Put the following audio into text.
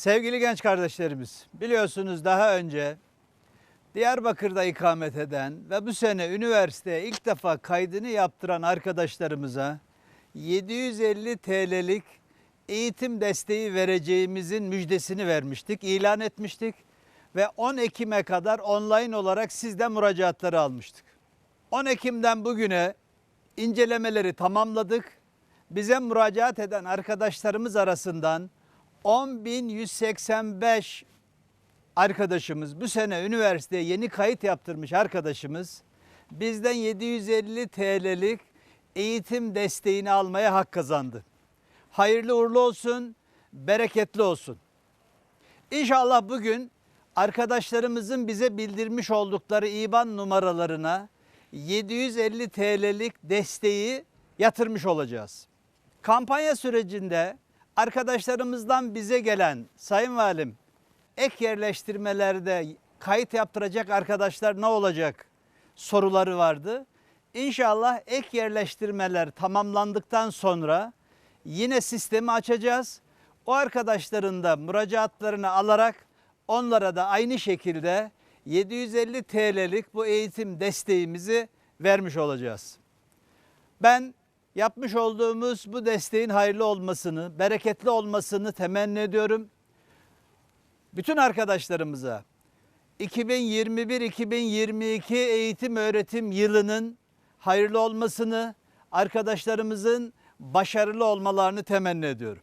Sevgili genç kardeşlerimiz, biliyorsunuz daha önce Diyarbakır'da ikamet eden ve bu sene üniversiteye ilk defa kaydını yaptıran arkadaşlarımıza 750 TL'lik eğitim desteği vereceğimizin müjdesini vermiştik, ilan etmiştik ve 10 Ekim'e kadar online olarak sizden müracaatları almıştık. 10 Ekim'den bugüne incelemeleri tamamladık. Bize müracaat eden arkadaşlarımız arasından 10.185 arkadaşımız bu sene üniversiteye yeni kayıt yaptırmış arkadaşımız bizden 750 TL'lik eğitim desteğini almaya hak kazandı. Hayırlı uğurlu olsun, bereketli olsun. İnşallah bugün arkadaşlarımızın bize bildirmiş oldukları IBAN numaralarına 750 TL'lik desteği yatırmış olacağız. Kampanya sürecinde arkadaşlarımızdan bize gelen Sayın Valim ek yerleştirmelerde kayıt yaptıracak arkadaşlar ne olacak soruları vardı. İnşallah ek yerleştirmeler tamamlandıktan sonra yine sistemi açacağız. O arkadaşların da müracaatlarını alarak onlara da aynı şekilde 750 TL'lik bu eğitim desteğimizi vermiş olacağız. Ben yapmış olduğumuz bu desteğin hayırlı olmasını, bereketli olmasını temenni ediyorum. Bütün arkadaşlarımıza 2021-2022 eğitim öğretim yılının hayırlı olmasını, arkadaşlarımızın başarılı olmalarını temenni ediyorum.